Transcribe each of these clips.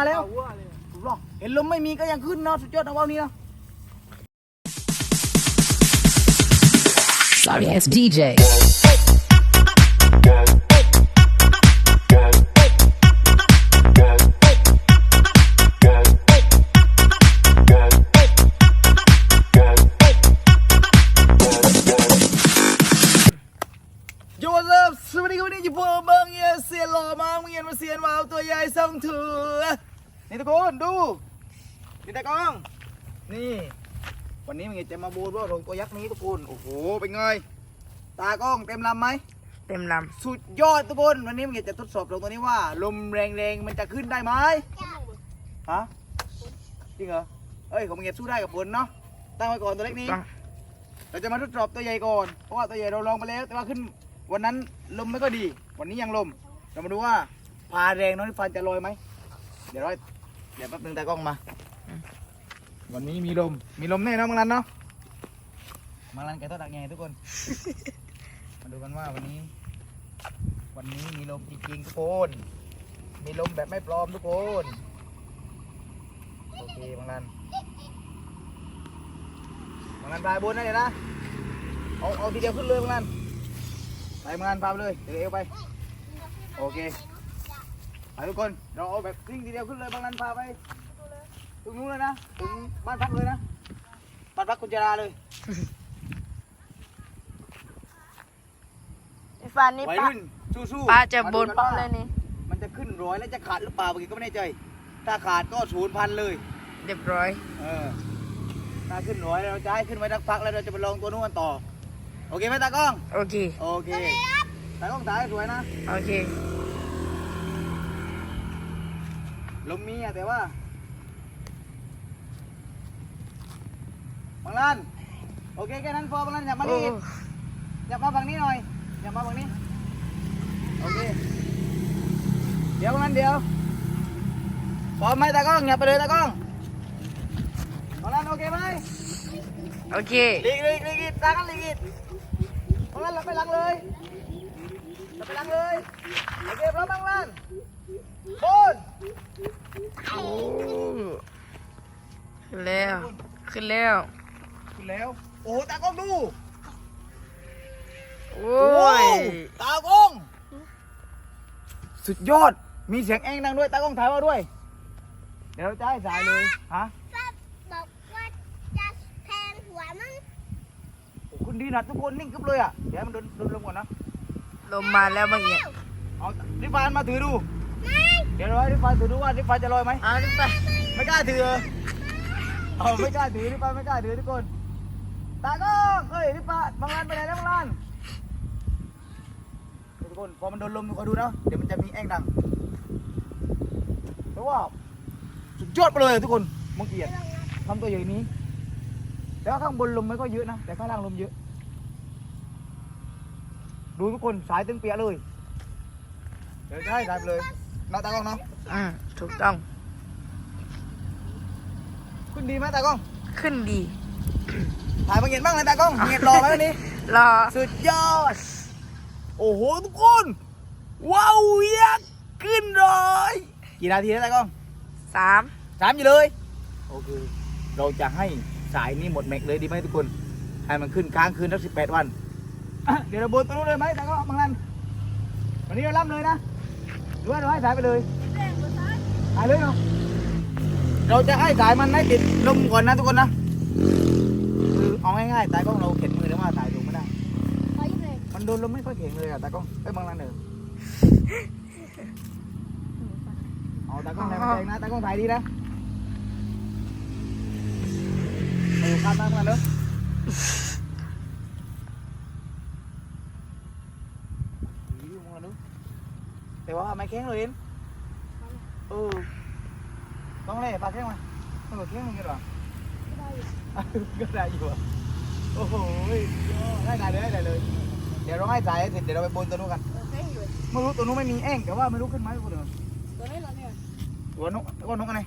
มาแล้วถูกหรอเห็นลมไม่มีก็ยังขึ้นเนาะสุดยอดนะว่าวนี้เนาะ Sorry ass DJ. Yo what's up สวัสดีครับวันนี้อยู่พวกเบิ้งเงียเสียนหล่อมากเงียนมาเสียนวาวตัวใหญ่ส่งถือ นี่ทุกคนดูนี่ตากล้อง นี่ วันนี้มึงจะมาบูดว่าของตัวยักษ์นี้ทุกคนโอ้โหเป็นไงตากล้องเต็มลำไหมเต็มลสุดยอดทุกคนวันนี้มึงจะทดสอบลงตัวนี้ว่า ลมแรงๆมันจะขึ้นได้ไหมฮะจริงเหรอเอ้ยของมึงจะสู้ได้กับฝนเนาะตั้งไว้ก่อนตัวเล็กนี้ำต้องเราจะมาทดสอบตัวใหญ่ก่อนเพราะว่าตัวใหญ่เราลองไปแล้วแต่ว่าขึ้นวันนั้นลมไม่ก็ดี วันนี้ยังลม เรามาดูว่าพาแรงน้องนิฟันจะลอยไหมเดี๋ยวร้อย เดี๋ยวแป๊บนึงตากล้องมา วันนี้มีลม มีลมแน่เนอนมังลันเนาะมังลันแกต้องดักไงทุกคน มาดูกันว่าวันนี้ วันนี้มีลมจริงๆทุกคน มีลมแบบไม่ปลอมทุกคน โอเคมังลันมังงานพายบนนั่นเลยนะ เอาเอาทีเดียวขึ้นเลยมังงานไปมังงานพาไปเลย เดี๋ยวเอวไป โอเค ไปทุกคนเราเอาแบบกลิ้งทีเดียวขึ้นเลยมังงานพาไปถึงนู้นเลยนะถึงบ้านพักเลยนะบ้านพักคุณจราเลยไอ้ฟันนี่วัยป้ารุ่นสู้ป้าจะมบดูนกัป้อมว่าเลยนี่มันจะขึ้นร้อยแล้วจะขาดหรือเปล่าเมื่อกี้ก็ไม่แน่ใจ ถ้าขาดก็ศูนย์พันเลยเรียบร้อย เออถ้าขึ้นร้อยเราจะให้ขึ้นไว้สักพักแล้วเราจะไปลองตัวนู้นกันต่อ โอเคไหมตากล้อง โอเค โอเค ตากล้องถ่ายให้สวยนะ โอเค ลมมีอะแต่ว่าบางลันโอเคแค่นั้นพอบางลันอย่ามาโอ้นี่อย่ามาฝั่งนี้หน่อยอย่ามาฝั่งนี้โอเคเดี๋ยวบางลันเดี๋ยวพร้อมไหมตากล้องอย่าไปเลยตากล้องบางลันโอเคไหมโอเคหลีกหลีกหลีกหลีกตากันหลีกหลีกบางลันเราไปหลังเลยเราไปหลังเลยโอเคพร้อมบางลันบน โอ้ขึ้นแล้ว ขึ้นแล้ว ขึ้นแล้ว โอ้โหตากล้องดู โอ้ย ตากล้อง สุดยอด มีเสียงแองดังด้วย ตากล้องถ่ายมาด้วย เดี๋ยวเราจะให้สายเลย ฮะบอกว่าจะแทงหัวมึงโอ้คุณดีนะทุกคนนิ่งกึ๊บเลยอะ เดี๋ยวให้มันโดนโดนลมก่อนนะ ลมมาแล้วเมื่อกี้เอาริฟานมาถือดูเดี๋ยวเราให้ริฟานถือดูว่าริฟานจะลอยไหมเอาดิไปไม่กล้าถือเอาไม่กล้าถือริฟานไม่กล้าถือทุกคนตากล้องเฮ้ยริฟานบางลานไปไหนแล้วบางลานเดี๋ยวทุกคนพอมันโดนลมทุกคนดูนะเดี๋ยวมันจะมีแองดังเพราะว่าสุดยอดไปเลยทุกคนมังเกียรติทำตัวอย่างนี้แต่ว่าข้างบนลมไม่ก็เยอะนะแต่ข้างล่างลมเยอะ ดูทุกคนสายตึงเปียเลยเดี๋ยวจะให้สายไปเลย น้าตากล้องเนาะอืมถูกต้อง ขึ้นดีไหมตากล้อง ขึ้นดี ถ่ายมาเงียนบ้างเลยตากล้องเงียนรอไหมวันนี้ รอ สุดยอด โอ้โหทุกคน ว้าวยักษ์ขึ้นเลยกี่นาทีแล้วตากล้องสามสามอยู่เลย โอเค เราจะให้สายนี้หมดแม็กเลยดีไหมทุกคน ให้มันขึ้นค้างคืนทั้งสิบแปดวันอะเดี๋ยวเราบนตัวนู้นเลยไหมตากล้องบางนันวันนี้เราล่ำเลยนะ หรือว่าเราให้สายไปเลยสายเลยเนาะเราจะให้สายมันให้ติดลมก่อนนะทุกคนนะคือเอาง่ายๆตายกล้องเราเข็นมือหรือว่าสายถูกไม่ได้มันโดนลมไม่ค่อยแข็งเลยอะตากล้องไอ้บางรันเนอเอาตากล้องแรงแรงนะตากล้องถ่ายดีนะเออข้ามมาเหมือนกันเนอะอี๋มึงอะเนอะ แต่ว่าไม่แข็งเลยเห็นเออต้องเล่ปลาแข็งมาเออแข็งมึงกันหรอก็ได้อยู่อะโอ้โหได้ได้เลยได้เลย เดี๋ยวเราให้สายให้เสร็จเดี๋ยวเราไปบนตัวนู้นกันเออแทงอยู่ไม่รู้ตัวนู้นไม่มีแอ่งแต่ว่าไม่รู้ขึ้นไหมคนเดียวตัวนี้เหรอเนี่ยตัวนกตัวนกอะไร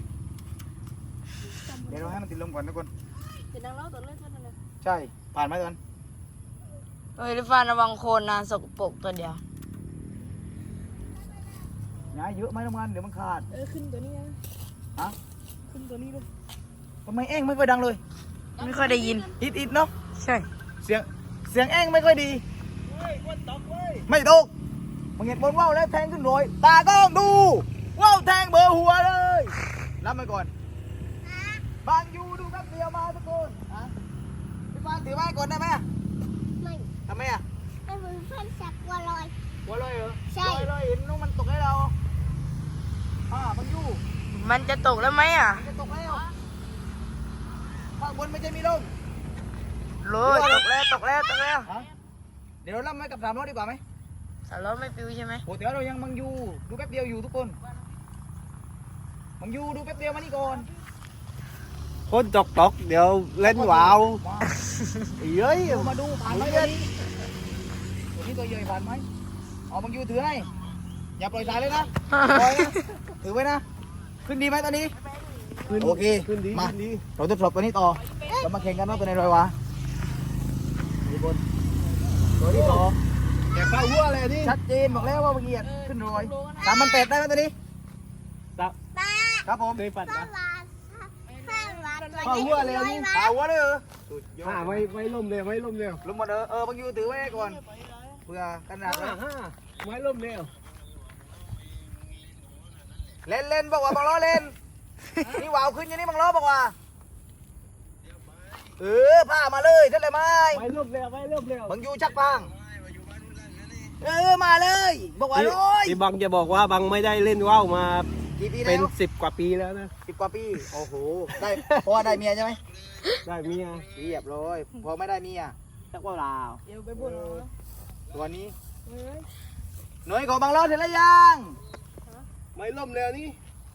เดี๋ยวเราให้มันติดลมก่อนทุกคนเป็นนางเล่าตัวเล่นตัวนั้นนะใช่ผ่านไหมตอนเฮ้ยดิฟันระวังโคนนะสกปรกตัวเดียว ย้ายเยอะไหมทำงานเดี๋ยวมันขาด เออขึ้นตัวนี้นะฮะ ขึ้นตัวนี้เลยทำไมเอ้งไม่ค่อยดังเลย ไม่ค่อยได้ยิน อิดอิดเนาะ ใช่ เสียง เสียงเอ้งไม่ค่อยดี เฮ้ยวันตกเว้ย ไม่ตกมึงเห็นบนว่าวแล้วแทงขึ้นรอยตากล้องดูว่าวแทงเบอร์หัวเลย รับไปก่อน บางยูดูแป๊บเดียวมาทุกคนฮะพี่ฟางถือไม้ก่อนได้ไหมอะไม่ทำไมอะ ไม่เหมือนเพื่อนสักวัวลอย หัวลอยเหรอใช่ลอยลอยเห็นน้องมันตกให้เรา อ่าบางยูมันจะตกแล้วไหมอะมันจะตกแล้วข้างบนไม่ใช่มีลมโรยตกแล้วตกแล้วตกแล้วฮะเดี๋ยวเราล่ำไว้กับสามล้อดีกว่าไหมสารล้อไม่ปิวใช่ไหมโอ้แต่ว่าเรายังมังยูดูแป๊บเดียวอยู่ทุกคนมังยูดูแป๊บเดียวมานี่ก่อนคนตกตกเดี๋ยวเล่นวาวมาเย้ยเดี๋ยวมาดูผ่านไหมตัวนี้ตัวนี้ตัวใหญ่ผ่านไหมเอามังยูถือให้ อย่าปล่อยสายเลยนะปล่อยนะถือไว้นะ ขึ้นดีไหมตอนนี้ขึ้นโอเคขึ้นดีมาขึ้นดีเราทดสอบตัวนี้ต่อเรามาแข่งกันว่าตัวไหนลอยวะทุกคนตัวที่สองแกเข้าหัวเลยนี่ชัดเจนบอกแล้วว่าเมื่อกี้อะขึ้นรอยสามมันแปดได้ไหมตัวนี้ตับตาครับผมเคยปั่นข้านะวาข้าวาตัวเข้าหัวเลยลอยนี่มาเอาวะเลยเหรอสุดยออ่าดไม่ไม่ล่มเลยไม่ล่มเร็วลงมาเด้อเออบางยูถือไว้ก่อนเพื่อกันหนักห้าห้าไม่ล่มเร็ว เล่นเล่นบอกว่าบังล้อเล่น นี่วาวขึ้นอย่างนี้บังล้อบอกว่า เออผ้ามาเลยท่านเลยไหมไม่ล่มเร็วไม่ล่มเร็วบางยูชักพังเออมาเลยบอกว่าเลยที่บังจะบอกว่าบังไม่ได้เล่นว่าวมากี่ปีเป็แล้นวสิบกว่าปีแล้วนะ สิบกว่าปีโอ้โหได้เพราะว่าได้เมียใช่ไหมได้เมียเรียบร้อยพอไม่ได้เมียจักว่าลาวเดี๋ยวไปบนตัวนี้หน่วยของบางล้อเสร็จแล้วยัง ไม่ล่มเร็วนี่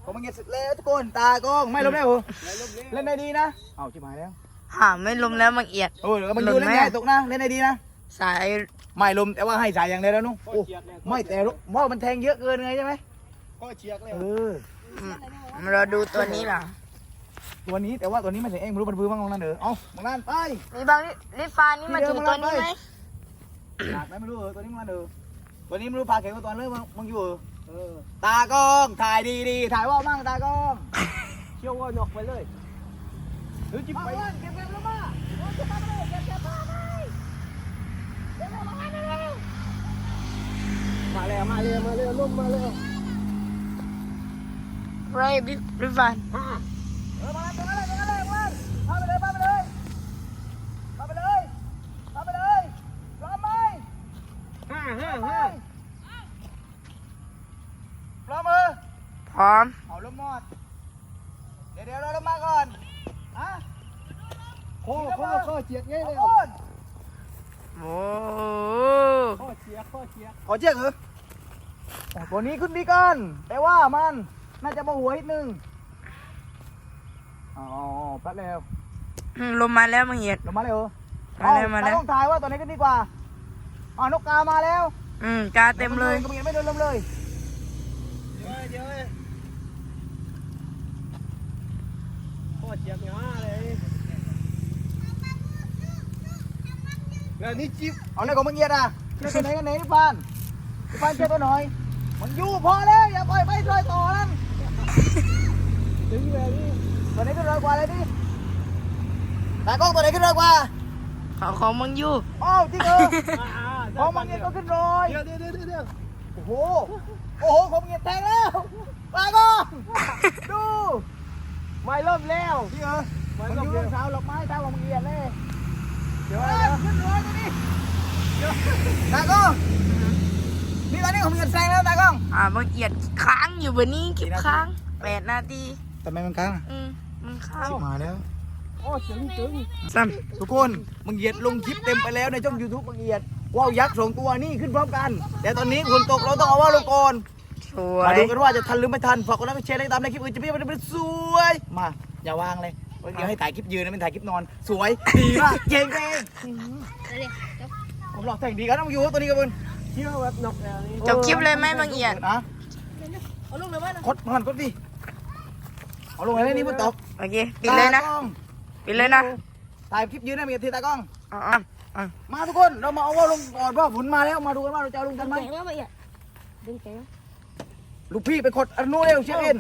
ผมมันเงียบเสร็จแล้วทุกคนตากล้องไม่ลมได้เหรอไม่ล่มเร็วเล่นได้ดีนะเอาชิบหายแล้วหาไม่ลมแล้วมังเอียด โอ้ยมันอลยู่มเล่นไหมใหญ่ตกนะเล่นได้ดีนะสายไม่ลมแต่ว่าให้สายอย่างเดียวแล้วนุ๊กข้อโอ้เชียกเลยไม่แต่ว่ามันแทงเยอะเกินไงใช่ไหมข้อเชียกเลยเอออืมเราดูตัวนี้ล่ะตัวนี้แต่ว่าตัวนี้มันเสียงเองไม่รู้มันพื้นบ้างตรงนั้นเด้อเอาบางนั่นไปนี่บางลิฟานี่มาถึงตัวนี้ไหมหนักไหมไม่รู้เออตัวนี้มันเด้อตัวนี้ไม่รู้พาเข็มกับตัวเลยมึงมึงอยู่เออเออ ตากล้องถ่ายดีๆ ถ่ายว่ามั่งตากล้อง เชี่ยวว่านกไปเลยหรือจิบไปเก็บเก็บแล้วมาโอ้ยเก็บเลยเก็บเก็บมาเลยเก็บมาเลยเร็วมาแล้วมาเร็วมาเร็วล่มมาเร็วไรบิลิฟานเออมาเลยมาเลยมาเลยมาเลยพาไปเลยพาไปเลยพาไปเลยพาไปเลยพร้อมไหม ห้าห้า พร้อมไหม ห้า พร้อมมือ พร้อม เอาลมมอด เดี๋ยวเดี๋ยวเราลงมาก่อนฮะ ข้อข้อข้อเชียกเงี้ยเอาเลยก่อนโอ้ข้อเชียกข้อเชียกขอเชือกเหรอโอ้ตัวนี้ขึ้นดีกันแต่ว่ามันน่าจะมาหัวนิดนึงอ๋อแป๊บแล้วอืมลมมาแล้วมังเอียดลงมาเลยเหรอมาแล้วมาแล้วเอต้องถ่ายว่าตัวไหนขึ้นดีกว่าอ๋อนกกามาแล้ว อืมกาเต็มเลยก็มีไม่โดนลมเลยเดี๋ยวเดี๋ยวข้อเชียกง่าเลยแล้ว นี่จิ๊บเอาเลยของมึงเงียดอะเชือกตัวไหนกันไหนนี่ปานนี่ปานเชือกตัวหน่อย มันอยู่พอแล้วอย่าปล่อยไปลอยต่อนั่นถึงแล้วนี่ตัวไหนขึ้นเร็วกว่าเลยดิตากล้องตัวไหนขึ้นเร็วกว่าของของมังยูอ้าวจริงเหรออ่าอ่าของมึงเงียดก็ขึ้นรอยเดี๋ยวเดี๋ยวเดี๋ยวเดี๋ยวโอ้โหโอ้โหของมึงเงียดแทงแล้วตากล้องดูไม่ล่มแล้วจริงเหรอไม่มันล่อมยู่แล้วเสาหลอกไม้เท้าของมึงเงียดเลย เดี๋ยวขึ้นรอยตัวนี้ตากล้องนี่ตอนนี้ของมึงเงียดแซงแล้วตากล้องอ่ามังเอียดค้างอยู่บนนี้คลิปค้างแปดนาทีทำไมมันค้างอืมมันค้างมาแล้วโอ้ถึงถึงซ้ทุกคนมึงเหยียดลงคลิปเต็มไปแล้วในช่องยูทูบมึงเหยียดว่าวยักษ์สองตัวนี่ขึ้นพร้อมกันแต่ตอนนี้ฝนตกเราต้องเอาว่าวลงก่อนสวมาดูกันว่าจะทันหรือไม่ทันฝากกดไลค์กดแชร์ให้ตามในคลิปอื่นจะไม่เป็นสวยมาอย่าวางเลย เดี๋ยวให้ถ่ายคลิปยืนนะเป็นถ่ายคลิปนอน สวย ดีมากเจ๋งเองผมหลอกแต่งดีกันนะมึงอยู่ตัวนี้กับมึงเที่ยวแบบนกแล้วนี่จบคลิปเลยไหมมังเอียดนะเอาลูกเลยว่ากดมันกดดิเอาลงเลยนี่มึงตกโอเคปิดเลยนะตากล้องปิดเลยนะถ่ายคลิปยืนนะมีทีตากล้องอะอะอะมาทุกคนเรามาเอาว่าวลงก่อนว่าฝนมาแล้วมาดูกันว่าเราจะเอาลงกันไหมแข็งแล้วไปอะดึงแข็งลูกพี่ไปกดอนุเร็วเชฟเอ็น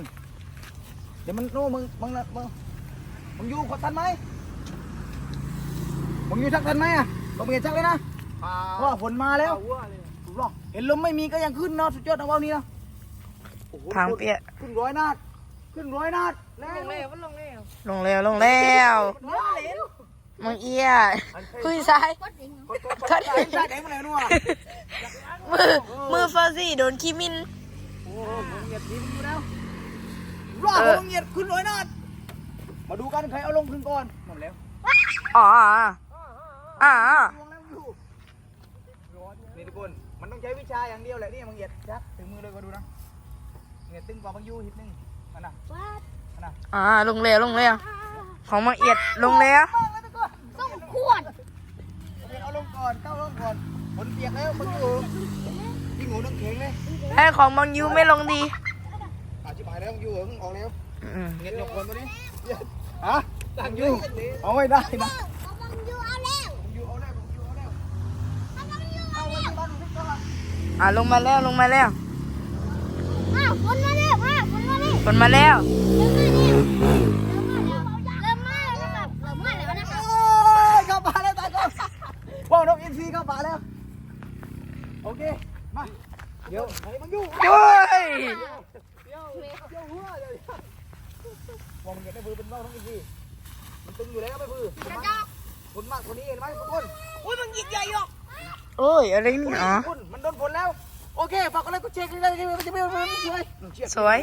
ดี๋ยวมันโน่มึงมึงนะมึง มึงอยู่ขดทันไหมมึงอยู่ชักทันไหมอะลงไปเห็นชักเลยนะปลาว่าฝนมาแล้ววัวเลยถูกหรอเห็นลมไม่มีก็ยังขึ้นเนาะสุดยอดนะว่าวนี้นะโอ้โหทางเปียกขึ้นร้อยนาดขึ้นร้อยนาดแรงลงแล้วมันลงแล้วลงแล้วลงแล้วร้อยเหลวมึงเอี้ยคุยซ้ายกดกดกดใส่ใส่แดงมาแล้วนัวมือมือฟาซี่โดนขี้มินโอ้โหมึงเหยียดทีมอยู่แล้วรอเออมึงเหยียดขึ้นร้อยนาด มาดูกันใครเอาลงขึ้นก่อนหมดแล้วอ๋ออ่าลงแล้วอยู่นี่ทุกคนมันต้องใช้วิชาอย่างเดียวแหละนี่มึงเหยียดชักถึงมือเลยก็ดูนะเหยียดตึงกว่าบางยูหิดนึงมันน่ะวัดมันน่ะอ่าลงแล้วลงแล้วของมังเอียดลงแล้วต้องขวดเอาลงก่อนเข้าลงก่อนฝนเปียกแล้วบางยูยิ่งหูน้ำแข็งเลยไอ้ของมังยูไม่ลงดีอาชิบหายแล้วบางยูเหรอออกแล้วอืมเงียบยกคนตัวนี้ ฮะบางยูเอาไม่ได้นะเอาบังยูเอาแล้วบางยูเอาแล้วบางยูเอาแล้วเอาบังยูเอาไว้ที่บ้านหนูพี่ก่อนอ่าลงมาแล้วลงมาแล้วอ้าวฝนมาแล้วอ้าวฝนมาแล้วฝนมาแล้วเริ่มมาแล้วเริ่มมาแล้วนะครับเริ่มมาแล้วนะครับโอ้ยเข้าป่าแล้วตายก่อนว้าวนกอินทรีเข้าป่าแล้ว โอเค มา เดี๋ยวไอ้บางยูโอ้ยม องมันเห็นไม่พื้นเป็นว่าวน้องอินทรีมันตึงอยู่แล้วไม่พื้นกระจอกฝนมากกว่านี้เห็นไหมทุกคนอุ้ยมันยิงใหญ่หรอกโอ้ยอะไรนี่อ๋อคุณมันโดนฝนแล้ว โอเคฝากกดไลค์กดแชร์กันเลยจะไม่ไม่ไม่สวยสวย